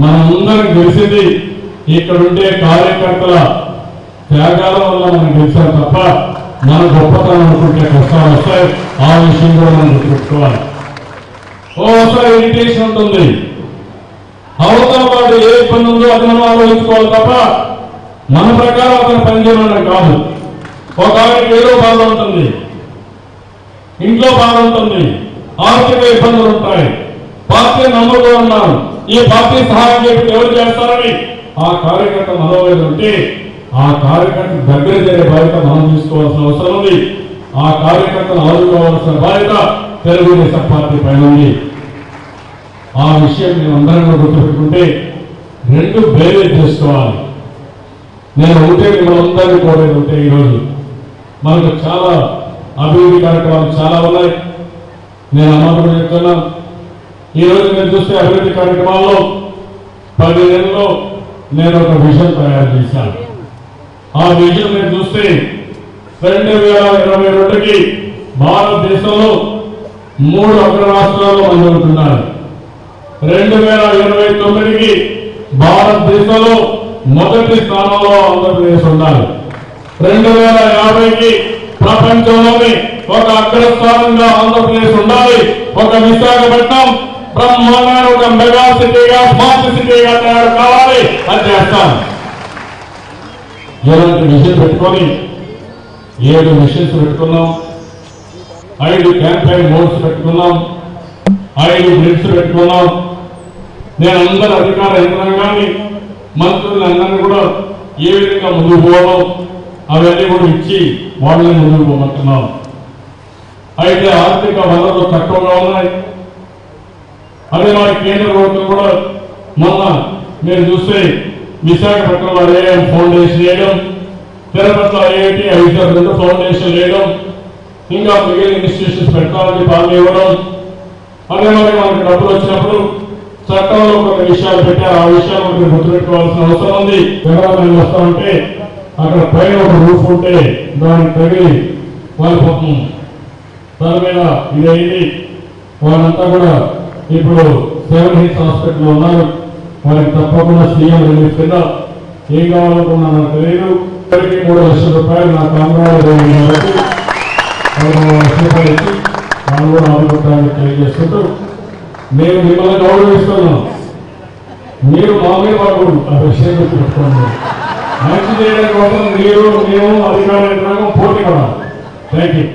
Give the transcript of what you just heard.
మన ముందరికి తెలిసింది ఇక్కడ ఉండే కార్యకర్తల త్యాగాల వల్ల మనం గెలిచాం తప్ప మన గొప్పతనం అనుకుంటే కష్టాలు వస్తాయి. ఆ విషయం కూడా మనం గుర్తుపెట్టుకోవాలి. ఓసారి ఇరిటేషన్ ఉంటుంది. అవతల వాడు ఏ పని ఉందో అది మనం ఆలోచించుకోవాలి తప్ప మన ప్రకారం అతను పనిచేయడం కాదు. ఒక ఆయనకి ఏదో బాధ ఉంటుంది ఇంట్లో బాధ ఉంటుంది ఆర్థిక ఇబ్బందులు ఉంటాయి. పార్టీ నమ్ముతూ ఉన్నారు. ఈ పార్టీ సహాయం చేయడం ఎవరు చేస్తారని ఆ కార్యకర్త మనోవేదన ఉంటే ఆ కార్యకర్త దగ్గర చేరే బాధ్యత మనం తీసుకోవాల్సిన అవసరం ఉంది. ఆ కార్యకర్తను ఆదుకోవాల్సిన బాధ్యత తెలుగుదేశం పార్టీ పైన ఉంది ఆ విషయం మేము అందరం గుర్తుపెట్టుకుంటే రెండు బేరేజ్ చేసుకోవాలి. నేను ఉంటే మిమ్మల్ని కోరేది ఉంటే ఈరోజు. మనకు చాలా అభివృద్ధి కార్యక్రమాలు చాలా ఉన్నాయి. నేను అన్నప్పుడు చెప్తున్నాను. ఈ రోజు మీరు చూస్తే అభివృద్ధి కార్యక్రమాల్లో పది నెలల్లో నేను ఒక విజన్ తయారు చేశాను. ఆ విజన్ మీరు చూస్తే రెండు వేల ఇరవై రెండుకి భారతదేశంలో మూడు అగ్ర రాష్ట్రాల్లో రెండు వేల ఇరవై తొమ్మిదికి భారతదేశంలో మొదటి స్థానంలో ఆంధ్రప్రదేశ్ ఉన్నారు రెండు వేల యాభైకి ప్రపంచంలోని ఒక అగ్రస్థానంగా ఆంధ్రప్రదేశ్ ఉండాలి. ఒక విశాఖపట్నం బ్రహ్మాండమైన ఒక మెగా సిటీగా స్మార్ట్ సిటీగా తయారు కావాలి. అని చేస్తాను. ఇలాంటి విషయం పెట్టుకొని ఏడు మిషన్స్ పెట్టుకున్నాం ఐదు క్యాంపెయిన్ బోర్డ్స్ పెట్టుకున్నాం. ఐదు బ్రిడ్స్ పెట్టుకున్నాం. నేను అందరు అధికార యంత్రాంగాన్ని మంత్రులు అందరినీ కూడా ఏ విధంగా ముందుకు పోవడం అవన్నీ కూడా ఇచ్చి వాళ్ళని ముందుకు పోమంటున్నాం. అయితే ఆర్థిక వనరులు తక్కువగా ఉన్నాయి. అదే మరి కేంద్ర ప్రభుత్వం కూడా మొన్న మీరు చూస్తే విశాఖపట్నంలో ఐఐఎం ఫౌండేషన్ వేయడం తిరుపతిలో ఐఐటి ఐసర్ రెండు ఫౌండేషన్ వేయడం ఇంకా మిగిలిన ఇన్స్టిట్యూషన్స్ పెట్టాలని పాలన ఇవ్వడం అదే మనకి డబ్బులు వచ్చినప్పుడు చట్టంలో కొన్ని విషయాలు పెట్టారు. ఆ విషయాలు మనకి గుర్తుపెట్టుకోవాల్సిన అవసరం ఉంది. వివరాలు వస్తా ఉంటే అక్కడ పైన ఒక రూఫ్ ఉంటే దానికి తగిలి వాళ్ళ పాపం దాని మీద ఇదైంది వాళ్ళంతా కూడా ఇప్పుడు సెవెన్ హిల్స్ హాస్పిటల్ ఉన్నారు. వారికి తప్పకుండా సీఎం రిలీఫ్ కింద ఏం కావాలనుకున్నా నాకు తెలియదు. మూడు లక్షల రూపాయలు నా కామరాజు లక్ష మనం కూడా ఆదుకుంటానికి తెలియజేస్తుంటూ నేను మిమ్మల్ని గౌరవిస్తున్నాను మీరు మా మీద వాళ్ళు ఆ విషయం గుర్తుపెట్టుకోండి మంచి చేయడానికి కోసం మీరు మేము అధికార పోటీ పడాలి థ్యాంక్ యూ